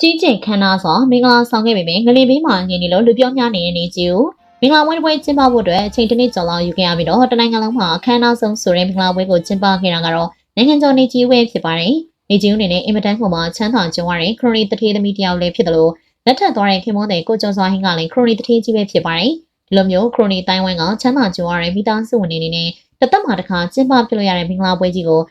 ကြီးကျယ်ခမ်းနားစွာမင်္ဂလာဆောင်ခဲ့ပေမယ့်ငလင်ဘေးမှာငြိမ်နေလို့လူပြောများနေတဲ့နေကြီးကိုမင်္ဂလာပွဲတစ်ပွဲကျင်းပဖို့အတွက်အချိန်တစ်နှစ်ကျော်လောက်ယူခဲ့ရပြီးတော့တနိုင်ငံလုံးမှာအခမ်းအနားဆုံးဆိုတဲ့မင်္ဂလာပွဲကိုကျင်းပခဲ့တာကတော့နိုင်ငံကျော်နေကြီးဝဲဖြစ်ပါတယ်။နေကြီးဦးအနေနဲ့အင်မတန်ကိုမှချမ်းသာကြွားတဲ့ခရိုနီတထေးသမီးတစ်ယောက်လည်းဖြစ်တယ်လို့လက်ထပ်သွားတဲ့ခင်မွန်းတဲ့ကိုကျော်စွာဟင်းကလည်းခရိုနီတထေးကြီးပဲဖြစ်ပါတယ်။ဒီလိုမျိုးခရိုနီတိုင်းဝိုင်းကချမ်းသာကြွားတဲ့မိသားစုဝင်တွေအနေနဲ့တသက်မှာတစ်ခါကျင်းပပြုလုပ်ရတဲ့မင်္ဂလာပွဲကြီးကို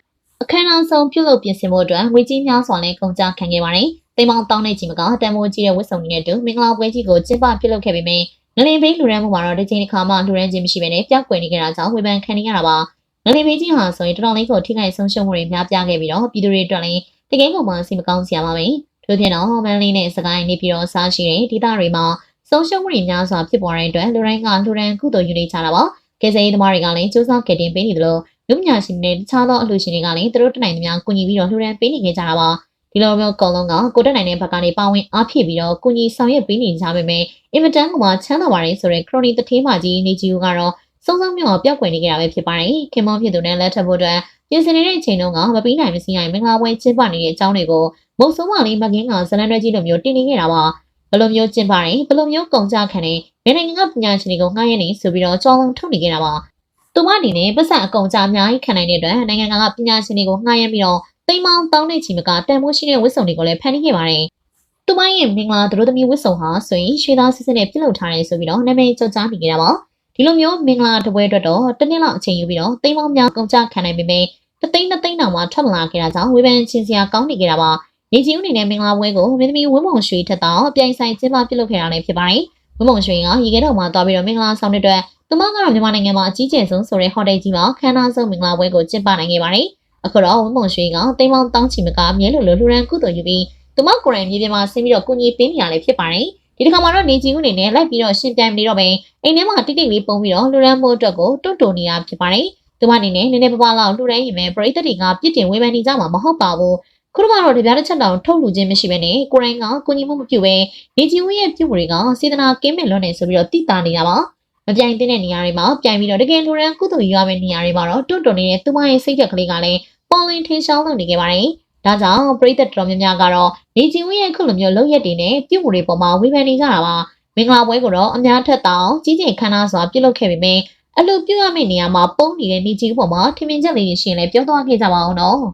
အခမ်းအနားဆုံးပြုလုပ်ပြင်ဆင်ဖို့အတွက်ငွေကြီးများစွာလည်းကုန်ကျခံခဲ့ပါတယ်။ တိမ်မောင်တောင်းနေကြီးမကတန်မိုးကြီးတဲ့ဝတ်စုံတွေနဲ့တူမင်္ဂလာပွဲကြီးကိုကျင်းပပြုလုပ်ခဲ့ပေမယ့်ငလင်ဘေးလူရန်မှုမှာတော့ဒီချိန်တစ်ခါမှလူရန်ခြင်းမရှိဘဲနဲ့ပျောက်ကွယ်နေကြတာကြောင့်ဝေဖန်ခံနေရတာပါငလင်ဘေးကြီးဟာဆိုရင်တော်တော်လေးကိုထိခိုက်ဆုံးရှုံးမှုတွေများပြားခဲ့ပြီးတော့ပြည်သူတွေအတွက်လည်းတကယ်ကိုမှစိတ်မကောင်းစရာပါပဲထို့ပြင်တော့မန်လေးနဲ့စကိုင်းနေပြီးတော့စားရှိတဲ့ဒေသတွေမှာဆုံးရှုံးမှုတွေများစွာဖြစ်ပေါ်တဲ့အတွက်လူတိုင်းကလူရန်ကုသိုလ်ယူနေကြတာပါကယ်ဆယ်ရေးသမားတွေကလည်းစူးစမ်းကယ်တင်ပေးနေတယ်လို့လူပညာရှင်တွေနဲ့တခြားသောအလှူရှင်တွေကလည်းသူတို့တနိုင်သမျှကူညီပြီးတော့လူရန်ပေးနေကြတာပါ ဒီလိုမျိုးအကုန်လုံးကကိုတက်နိုင်တဲ့ဘက်ကနေပါဝင်အားဖြည့်ပြီးတော့ကုညီဆောင်ရွက်ပေးနေကြပါမယ်အင်မတန်ကမှချမ်းသာပါတယ်ဆိုတဲ့ခရိုနီတထေးမကြီးနေကြီးကတော့စုံစုံမြောက်ပျောက်ကွယ်နေကြတာပဲဖြစ်ပါတယ်ခင်မောဖြစ်သူနဲ့လက်ထပ်ဖို့အတွက်ပြင်ဆင်နေတဲ့အချိန်တုန်းကမပြီးနိုင်မစီနိုင်မင်္ဂလာပွဲကျင်းပနေတဲ့အကြောင်းတွေကိုမုတ်ဆုံးမလေးမကင်းကဇလန်ရွက်ကြီးလိုမျိုးတင်နေခဲ့တာပါဘယ်လိုမျိုးကျင်းပတယ်ဘယ်လိုမျိုးကုန်ကြခံတယ်ဘယ်နိုင်ငံကပညာရှင်တွေကိုငှားရည်နေဆိုပြီးတော့ကြောင်းလုံးထုတ်နေခဲ့တာပါသူမအနေနဲ့ပတ်စံအကုန်ကြအများကြီးခံနိုင်တဲ့အတွက်နိုင်ငံကပညာရှင်တွေကိုငှားရမ်းပြီးတော့ သိမ်းမောင်းတောင်းတဲ့ချီမကတန်မိုးရှိတဲ့ဝတ်စုံတွေကိုလည်းဖန်တီးခဲ့ပါတယ်။သူမရဲ့မင်္ဂလာသူတို့သမီးဝတ်စုံဟာဆိုရင်ရွှေသားစစ်စစ်နဲ့ပြုလုပ်ထားတယ်ဆိုပြီးတော့နာမည်ကျော်ကြားနေကြတာပါ။ဒီလိုမျိုးမင်္ဂလာတပွဲအတွက်တော့တစ်နှစ်လောက်အချိန်ယူပြီးတော့သိမ်းမောင်းများကုန်ကြခံနိုင်ပေမယ့်တသိန်းနှစ်သိန်းတောင်မှထွက်မလာခဲ့တာကြောင့်ဝေဖန်ချင်းစရာကောင်းနေကြတာပါ။နေကြီးဦးအနေနဲ့မင်္ဂလာပွဲကိုမင်းသမီးဝင်းမုံရွှေထက်တော့ပြိုင်ဆိုင်ကျင်းပပြုလုပ်ခဲ့တာလည်းဖြစ်ပါတယ်။ဝင်းမုံရွှေကရေခဲတော်မှာသွားပြီးတော့မင်္ဂလာဆောင်တဲ့အတွက်သူမကတော့မြန်မာနိုင်ငံမှာအကြီးကျယ်ဆုံးဆိုတဲ့ဟိုတယ်ကြီးမှာခမ်းနားဆုံးမင်္ဂလာပွဲကိုကျင်းပနိုင်ခဲ့ပါတယ်။ အခုတော့ဝင်းမုံရွှေကတိမ်မောင်တောင်းချီမကအမြဲလိုလိုလှူရန်ကုသိုလ်ယူပြီးသူမကိုယ်တိုင်မြေပြင်မှာဆင်းပြီးတော့ကုညီပေးနေရလည်းဖြစ်ပါတယ်ဒီတစ်ခါမှာတော့နေကြီးဦးအနေနဲ့လိုက်ပြီးတော့ရှင်ပြိုင်နေတော့ပဲအိမ်ထဲမှာတိတ်တိတ်လေးပုံပြီးတော့လှူရန်ဖို့အတွက်ကိုတွန့်တုံနေတာဖြစ်ပါတယ်သူမအနေနဲ့နည်းနည်းပါးပါးလောက်လှူရန်ရင်ပဲပရိသတ်တွေကပြစ်တင်ဝေဖန်နေကြမှာမဟုတ်ပါဘူးခုတော့ကတော့ဒီပြားတစ်ချက်တောင်ထုတ်လူခြင်းမရှိဘဲနဲ့ကိုရိုင်းကကုညီမှုမပြုဘဲနေကြီးဦးရဲ့ပြုမှုတွေကစေတနာကင်းမဲ့လွန်းနေဆိုပြီးတော့တိတာနေတာပါမပြိုင်တဲ့နေရာတွေမှာပြိုင်ပြီးတော့တကယ်လူရန်ကုသိုလ်ယူရမယ့်နေရာတွေမှာတော့တွန့်တုံနေတဲ့သူမရဲ့စိတ်ဓာတ်ကလေးကလည်း ပေါ်လင်ထင်းရှောင်းလုပ်နေခဲ့ပါတယ်။ဒါကြောင့်ပရိသတ်တော်များများကတော့နေချင်ဝင်းရဲ့ခုလိုမျိုးလုပ်ရက်တွေနဲ့ပြုမှုတွေပေါ်မှာဝေဖန်နေကြတာပါ။မင်္ဂလာပွဲကိုတော့အများထက်တောင်ကြီးကျယ်ခမ်းနားစွာပြုလုပ်ခဲ့ပေမယ့်အလူပြုရမယ့်နေရာမှာပုံနေတဲ့နေချင်ပေါ်မှာထင်မြင်ချက်လေးတွေရှင်လည်းပြောသွားခဲ့ကြပါအောင်နော်။